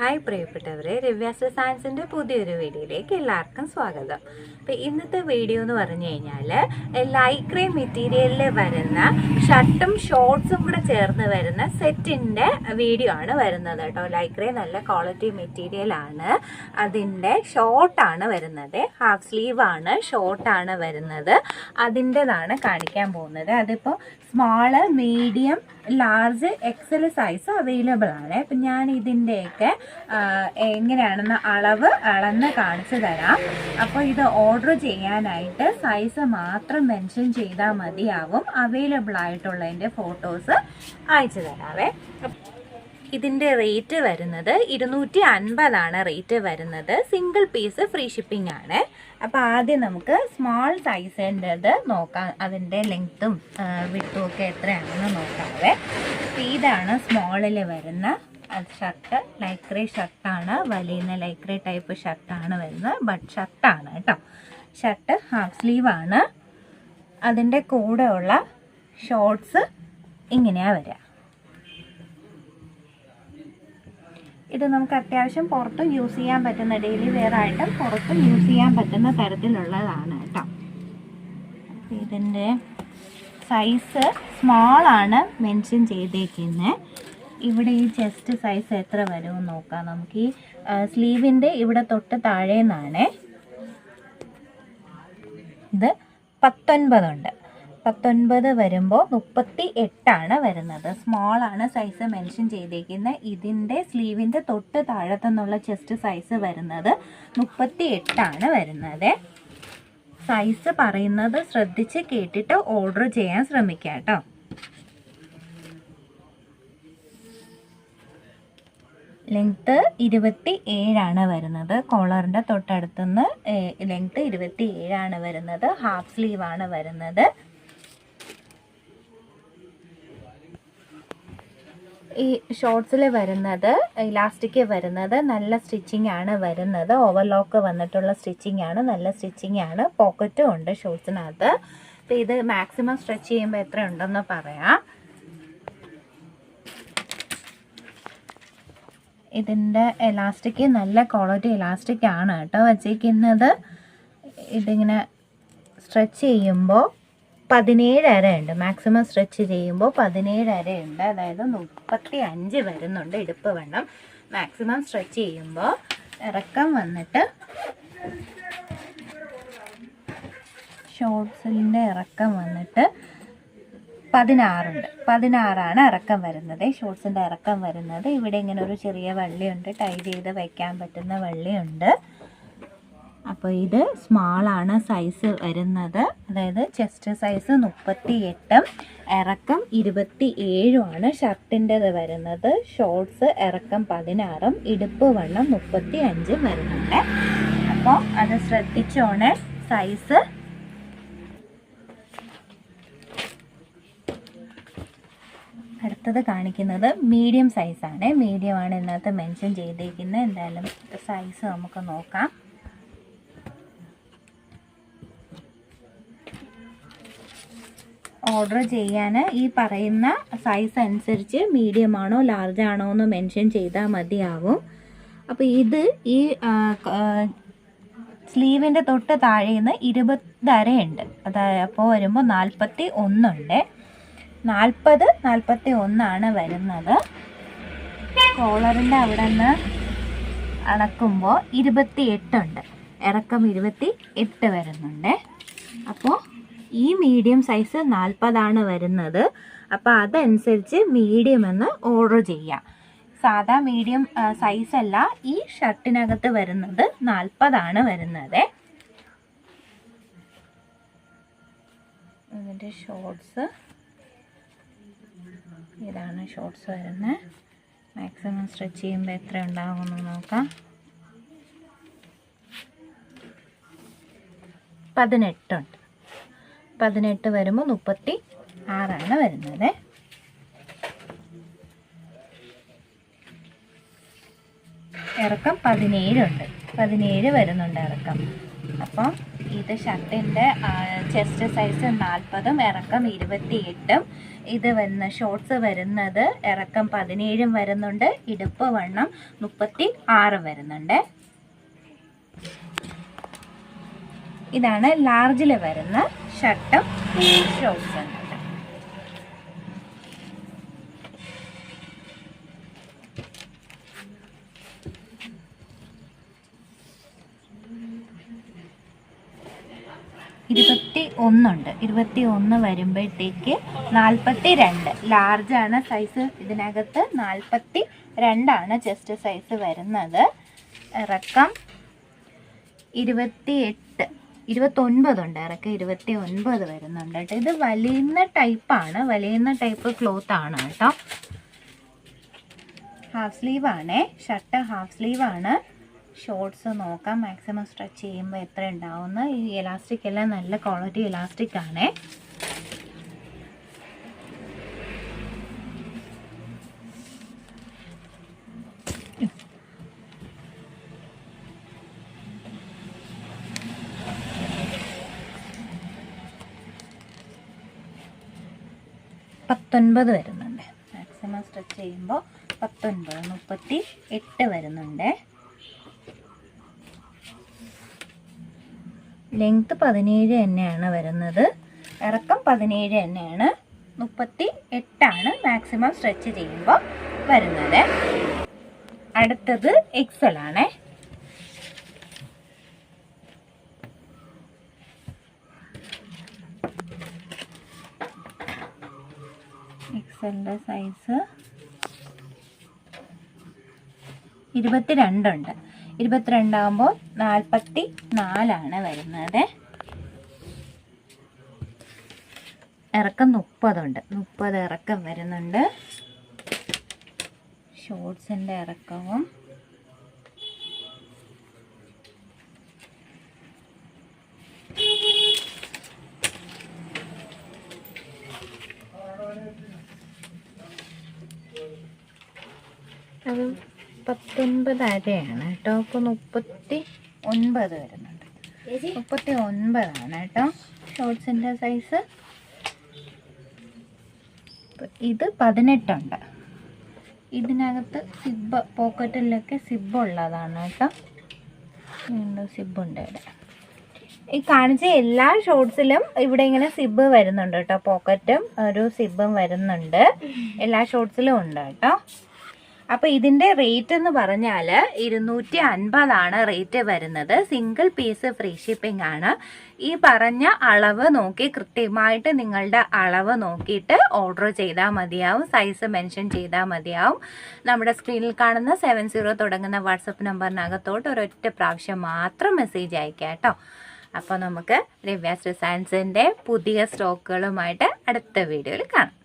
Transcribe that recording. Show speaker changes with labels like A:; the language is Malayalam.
A: ഹായ് പ്രിയപ്പെട്ടവരെ രവ്യാസ സയൻസിന്റെ പുതിയൊരു വീഡിയോയിലേക്ക് എല്ലാവർക്കും സ്വാഗതം. അപ്പം ഇന്നത്തെ വീഡിയോ എന്ന് പറഞ്ഞു കഴിഞ്ഞാൽ ലൈക്രേ മെറ്റീരിയലിൽ വരുന്ന ഷർട്ടും ഷോർട്സും കൂടെ ചേർന്ന് വരുന്ന സെറ്റിന്റെ വീഡിയോ ആണ് വരുന്നത് കേട്ടോ. ലൈക്രേ നല്ല ക്വാളിറ്റി മെറ്റീരിയലാണ് അതിന്റെ ഷോർട്ടാണ് വരുന്നത്. ഹാഫ് സ്ലീവാണ് ഷോർട്ടാണ് വരുന്നത്. അതിന്റെതാണ് കാണിക്കാൻ പോകുന്നത്. അതിപ്പോൾ small medium large XL size available ആണ്. അപ്പം ഞാൻ ഇതിന്റെയൊക്കെ എങ്ങനെയാണെന്ന് അളവ് അളന്ന് കാണിച്ചു തരാം. അപ്പോൾ ഇത് ഓർഡർ ചെയ്യാനായിട്ട് സൈസ് മാത്രം മെൻഷൻ ചെയ്താൽ മതിയാവും. അവൈലബിൾ ആയിട്ടുള്ളതിന്റെ ഫോട്ടോസ് അയച്ചു തരാവേ. ഇതിന്റെ റേറ്റ് വരുന്നത് ഇരുന്നൂറ്റി അൻപതാണ് റേറ്റ് വരുന്നത്. സിംഗിൾ പീസ് ഫ്രീ ഷിപ്പിംഗ് ആണ്. അപ്പോൾ ആദ്യം നമുക്ക് സ്മോൾ സൈസിന്റെത് നോക്കാം. അതിന്റെ ലെങ്ത്തും വിട്ടും ഒക്കെ എത്രയാണെന്ന് നോക്കാവേ. ഇതാണ് സ്മോളിൽ വരുന്ന ഷർട്ട് ലൈക്രേ ഷർട്ടാണ് വലിയ ലൈക്രേ ടൈപ്പ് ഷർട്ടാണ് വരുന്നത്. ബട്ട് ഷർട്ടാണ് കേട്ടോ. ഷർട്ട് ഹാഫ് സ്ലീവാണ് അതിന്റെ കൂടെയുള്ള ഷോർട്സ് ഇങ്ങനെയാണ് വരിക. ഇത് നമുക്ക് അത്യാവശ്യം പുറത്തും യൂസ് ചെയ്യാൻ പറ്റുന്ന ഡെയിലി വെയർ ആയിട്ടും പുറത്തും യൂസ് ചെയ്യാൻ പറ്റുന്ന തരത്തിലുള്ളതാണ് കേട്ടോ. ഇതിന്റെ സൈസ് സ്മോൾ ആണ് മെൻഷൻ ചെയ്തേക്കുന്നത് ഇവിടെ ഈ ചെസ്റ്റ് സൈസ് എത്ര വരുമെന്ന് നോക്കാം നമുക്ക്. ഈ സ്ലീവിന്റെ ഇവിടെ തൊട്ട് താഴെ നിന്നാണ് ഇത് പത്തൊൻപതുണ്ട്. പത്തൊൻപത് വരുമ്പോൾ മുപ്പത്തി എട്ടാണ് വരുന്നത്. സ്മോൾ ആണ് സൈസ് മെൻഷൻ ചെയ്തേക്കുന്നത് ഇതിന്റെ സ്ലീവിന്റെ തൊട്ട് താഴത്തുനിന്നുള്ള ചെസ്റ്റ് സൈസ് വരുന്നത് മുപ്പത്തി എട്ടാണ് വരുന്നത്. സൈസ് പറയുന്നത് ശ്രദ്ധിച്ച് കേട്ടിട്ട് ഓർഡർ ചെയ്യാൻ ശ്രമിക്കുക കേട്ടോ. ലെങ്ത്ത് ഇരുപത്തി ഏഴാണ് വരുന്നത് കോളറിന്റെ തൊട്ടടുത്തുനിന്ന് ലെങ്ത്ത് ഇരുപത്തി ഏഴാണ് വരുന്നത്. ഹാഫ് സ്ലീവാണ് വരുന്നത്. ഈ ഷോർട്സിൽ വരുന്നത് ഇലാസ്റ്റിക് വരുന്നത് നല്ല സ്റ്റിച്ചിങ് ആണ് വരുന്നത്. ഓവർലോക്ക് വന്നിട്ടുള്ള സ്റ്റിച്ചിങ് ആണ് നല്ല സ്റ്റിച്ചിങ് ആണ്. പോക്കറ്റും ഉണ്ട് ഷോർട്സിനകത്ത്. അപ്പോൾ ഇത് മാക്സിമം സ്ട്രെച്ച് ചെയ്യുമ്പോൾ എത്ര ഉണ്ടെന്ന് പറയാം. ഇതിന്റെ എലാസ്റ്റിക് നല്ല ക്വാളിറ്റി എലാസ്റ്റിക് ആണ് കേട്ടോ വെച്ചിരിക്കുന്നത്. ഇതിങ്ങനെ സ്ട്രെച്ച് ചെയ്യുമ്പോൾ പതിനേഴ് ഉണ്ട് മാക്സിമം സ്ട്രെച്ച് ചെയ്യുമ്പോൾ പതിനേഴ് ഉണ്ട് അതായത് മുപ്പത്തി അഞ്ച് വരുന്നുണ്ട് ഇടുപ്പ് വണ്ണം. മാക്സിമം സ്ട്രെച്ച് ചെയ്യുമ്പോൾ ഇറക്കം വന്നിട്ട് ഷോർട്ട്സിന്റെ ഇറക്കം വന്നിട്ട് പതിനാറുണ്ട്. പതിനാറാണ് ഇറക്കം വരുന്നത്. ഷോർട്സിന്റെ ഇറക്കം വരുന്നത്. ഇവിടെ ഇങ്ങനെ ഒരു ചെറിയ വള്ളിയുണ്ട്. ടൈ ചെയ്ത് വയ്ക്കാൻ പറ്റുന്ന വള്ളിയുണ്ട്. അപ്പോൾ ഇത് സ്മാളാണ് സൈസ് വരുന്നത്. അതായത് ചെസ്റ്റ് സൈസ് മുപ്പത്തി എട്ടും ഇറക്കം ഇരുപത്തി ഏഴുമാണ് ഷർട്ടിന്റെത് വരുന്നത്. ഷോർട്ട്സ് ഇറക്കം പതിനാറും ഇടുപ്പ് വണ്ണം മുപ്പത്തി അഞ്ചും വരുന്നുണ്ട്. അപ്പോൾ അത് ശ്രദ്ധിച്ചോണേ സൈസ് അടുത്തത് കാണിക്കുന്നത് മീഡിയം സൈസാണ് മീഡിയമാണ് ഇന്നത്തെ മെൻഷൻ ചെയ്തേക്കുന്നത്. എന്തായാലും സൈസ് നമുക്ക് നോക്കാം. ഓർഡർ ചെയ്യാൻ ഈ പറയുന്ന സൈസ് അനുസരിച്ച് മീഡിയം ആണോ ലാർജ് ആണോ എന്ന് മെൻഷൻ ചെയ്താൽ മതിയാവും. അപ്പോൾ ഇത് ഈ സ്ലീവിന്റെ തൊട്ട് താഴെ നിന്ന് ഇരുപതരയുണ്ട് അതായത് അപ്പോൾ വരുമ്പോൾ നാൽപ്പത്തി ഒന്നുണ്ട് നാൽപ്പത് നാൽപ്പത്തി ഒന്നാണ് വരുന്നത്. കോളറിന്റെ അവിടെ നിന്ന് അളക്കുമ്പോൾ ഇരുപത്തി എട്ടുണ്ട് ഇറക്കം ഇരുപത്തി എട്ട് വരുന്നുണ്ട്. അപ്പോൾ ഈ മീഡിയം സൈസ് നാൽപ്പതാണ് വരുന്നത്. അപ്പോൾ അതനുസരിച്ച് മീഡിയം എന്ന് ഓർഡർ ചെയ്യാം. സാധാ മീഡിയം സൈസ് അല്ല ഈ ഷർട്ടിനകത്ത് വരുന്നത് നാൽപ്പതാണ് വരുന്നത്. ഇതിന്റെ ഷോർട്സ് ഇതാണ് ഷോർട്സ് വരുന്നത് മാക്സിമം സ്ട്രെച്ച് ചെയ്യുമ്പോൾ എത്ര ഉണ്ടാകുമെന്ന് നോക്കാം. പതിനെട്ടുണ്ട്. പതിനെട്ട് വരുമ്പോൾ മുപ്പത്തി ആറാണ് വരുന്നത്. ഇറക്കം പതിനേഴുണ്ട്. പതിനേഴ് വരുന്നുണ്ട് ഇറക്കം. അപ്പം ഇത് ഷർട്ടിന്റെ ചെസ്റ്റ് സൈസ് നാൽപ്പതും ഇറക്കം ഇരുപത്തിയെട്ടും. ഇത് വരുന്ന ഷോർട്ട്സ് വരുന്നത് ഇറക്കം പതിനേഴും വരുന്നുണ്ട്. ഇടുപ്പ് വണ്ണം മുപ്പത്തി ആറ് വരുന്നുണ്ട്. ഇതാണ് ലാർജിൽ വരുന്ന ഷർട്ടും ഷോസും ഇരുപത്തി ഒന്നുണ്ട് ഇരുപത്തി ഒന്ന് വരുമ്പോഴത്തേക്ക് നാൽപ്പത്തി രണ്ട് ലാർജാണ് സൈസ് ഇതിനകത്ത് നാൽപ്പത്തി രണ്ടാണ് ചെസ്റ്റ് സൈസ് വരുന്നത്. ഇറക്കം ഇരുപത്തി എട്ട് ഇരുപത്തൊൻപതുണ്ട് ഇറക്കം ഇരുപത്തി ഒൻപത് വരുന്നുണ്ട് കേട്ടോ. ഇത് വലിയുന്ന ടൈപ്പാണ് വലിയുന്ന ടൈപ്പ് ക്ലോത്ത് ആണ് കേട്ടോ. ഹാഫ് സ്ലീവ് ആണേ. ഷർട്ട് ഹാഫ് സ്ലീവ് ആണ്. ഷോർട്സ് നോക്കാം. മാക്സിമം സ്ട്രെച്ച് ചെയ്യുമ്പോൾ എത്ര ഉണ്ടാവുന്ന ഈ ഇലാസ്റ്റിക് എല്ലാം നല്ല ക്വാളിറ്റി ഇലാസ്റ്റിക് ആണേ. പത്തൊൻപത് വരുന്നുണ്ട്. മാക്സിമം സ്ട്രെച്ച് ചെയ്യുമ്പോൾ പത്തൊൻപത് മുപ്പത്തി എട്ട് വരുന്നുണ്ട്. ലെങ്ത് പതിനേഴ് തന്നെയാണ് വരുന്നത്. ഇറക്കം പതിനേഴ് തന്നെയാണ്. മുപ്പത്തി എട്ടാണ് മാക്സിമം സ്ട്രെച്ച് ചെയ്യുമ്പോൾ വരുന്നത്. അടുത്തത് എക്സൽ ആണേ. എക്സലിന്റെ സൈസ് ഇരുപത്തിരണ്ടുണ്ട്. ഇരുപത്തിരണ്ടാകുമ്പോൾ നാൽപ്പത്തി നാലാണ് വരുന്നത്. ഇറക്കം മുപ്പതുണ്ട്. മുപ്പത് ഇറക്കം വരുന്നുണ്ട്. ഷോർട്സിന്റെ ഇറക്കവും. അത് പത്തൊൻപത് അരയാണ് കേട്ടോ. അപ്പോൾ മുപ്പത്തി ഒൻപത് വരുന്നുണ്ട്. മുപ്പത്തി ഒൻപതാണ് കേട്ടോ. ഷോർട്സിന്റെ സൈസ്. ഇത് പതിനെട്ടുണ്ട്. ഇതിനകത്ത് സിബ് പോക്കറ്റിലൊക്കെ സിബ് ഉള്ളതാണ് കേട്ടോ. വീണ്ടും സിബുണ്ട് ഇവിടെ. ഈ കാണിച്ച എല്ലാ ഷോർട്സിലും ഇവിടെ ഇങ്ങനെ സിബ് വരുന്നുണ്ട് കേട്ടോ. പോക്കറ്റും ഒരു സിബും വരുന്നുണ്ട്. എല്ലാ ഷോർട്സിലും ഉണ്ട് കേട്ടോ. അപ്പോൾ ഇതിന്റെ റേറ്റ് എന്ന് പറഞ്ഞാൽ ഇരുന്നൂറ്റി അൻപതാണ് റേറ്റ് വരുന്നത്. സിംഗിൾ പീസ് ഫ്രീ ഷിപ്പിംഗ് ആണ്. ഈ പറഞ്ഞ അളവ് നോക്കി കൃത്യമായിട്ട് നിങ്ങളുടെ അളവ് നോക്കിയിട്ട് ഓർഡർ ചെയ്താൽ മതിയാവും. സൈസ് മെൻഷൻ ചെയ്താൽ മതിയാവും. നമ്മുടെ സ്ക്രീനിൽ കാണുന്ന സെവൻ സീറോ തുടങ്ങുന്ന വാട്സപ്പ് നമ്പറിനകത്തോട്ട് ഒരൊറ്റ പ്രാവശ്യം മാത്രം മെസ്സേജ് അയക്കാം കേട്ടോ. അപ്പോൾ നമുക്ക് രവ്യാസ് ഡിസൈൻസിന്റെ പുതിയ സ്റ്റോക്കുകളുമായിട്ട് അടുത്ത വീഡിയോയിൽ കാണാം.